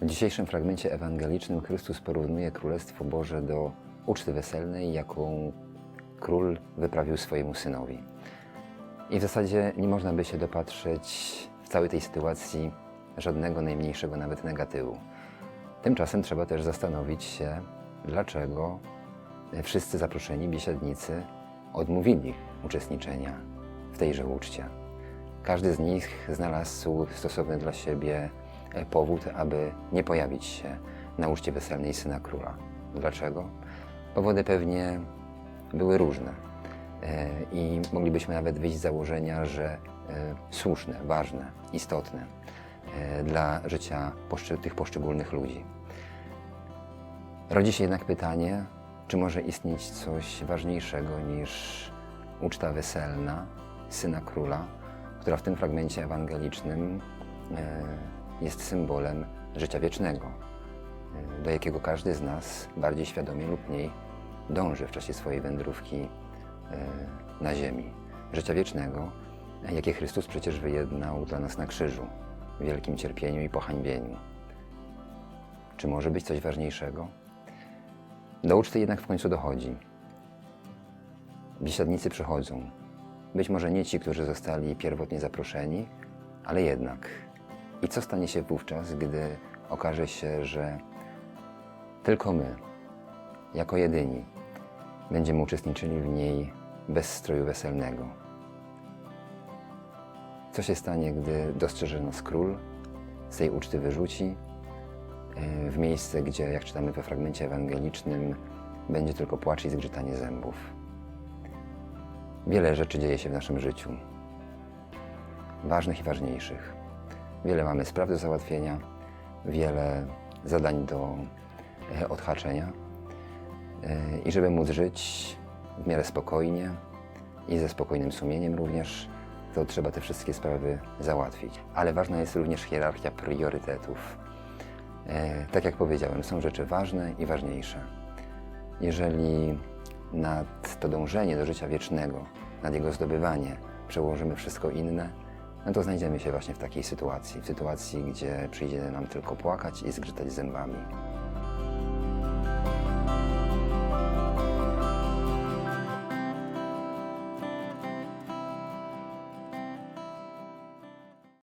W dzisiejszym fragmencie ewangelicznym Chrystus porównuje Królestwo Boże do uczty weselnej, jaką król wyprawił swojemu synowi. I w zasadzie nie można by się dopatrzeć w całej tej sytuacji żadnego najmniejszego nawet negatywu. Tymczasem trzeba też zastanowić się, dlaczego wszyscy zaproszeni biesiadnicy odmówili uczestniczenia w tejże uczcie. Każdy z nich znalazł stosowny dla siebie powód, aby nie pojawić się na uczcie weselnej syna króla. Dlaczego? Powody pewnie były różne E, i moglibyśmy nawet wyjść z założenia, że e, słuszne, ważne, istotne e, dla życia tych poszczególnych ludzi. Rodzi się jednak pytanie, czy może istnieć coś ważniejszego niż uczta weselna syna króla, która w tym fragmencie ewangelicznym jest symbolem życia wiecznego, e, do jakiego każdy z nas bardziej świadomie lub mniej dąży w czasie swojej wędrówki e, na ziemi. Życia wiecznego, jakie Chrystus przecież wyjednał dla nas na krzyżu, w wielkim cierpieniu i pohańbieniu. Czy może być coś ważniejszego? Do uczty jednak w końcu dochodzi. Biesiadnicy przychodzą. Być może nie ci, którzy zostali pierwotnie zaproszeni, ale jednak. I co stanie się wówczas, gdy okaże się, że tylko my, jako jedyni, będziemy uczestniczyli w niej bez stroju weselnego? Co się stanie, gdy dostrzeże nas król, z tej uczty wyrzuci, e, w miejsce, gdzie, jak czytamy we fragmencie ewangelicznym, będzie tylko płacz i zgrzytanie zębów? Wiele rzeczy dzieje się w naszym życiu, ważnych i ważniejszych. Wiele mamy spraw do załatwienia, wiele zadań do e, odhaczenia. E, I żeby móc żyć w miarę spokojnie i ze spokojnym sumieniem również, to trzeba te wszystkie sprawy załatwić. Ale ważna jest również hierarchia priorytetów. E, tak jak powiedziałem, są rzeczy ważne i ważniejsze. Jeżeli nad to dążenie do życia wiecznego, nad jego zdobywanie przełożymy wszystko inne, no to znajdziemy się właśnie w takiej sytuacji. W sytuacji, gdzie przyjdzie nam tylko płakać i zgrzytać zębami.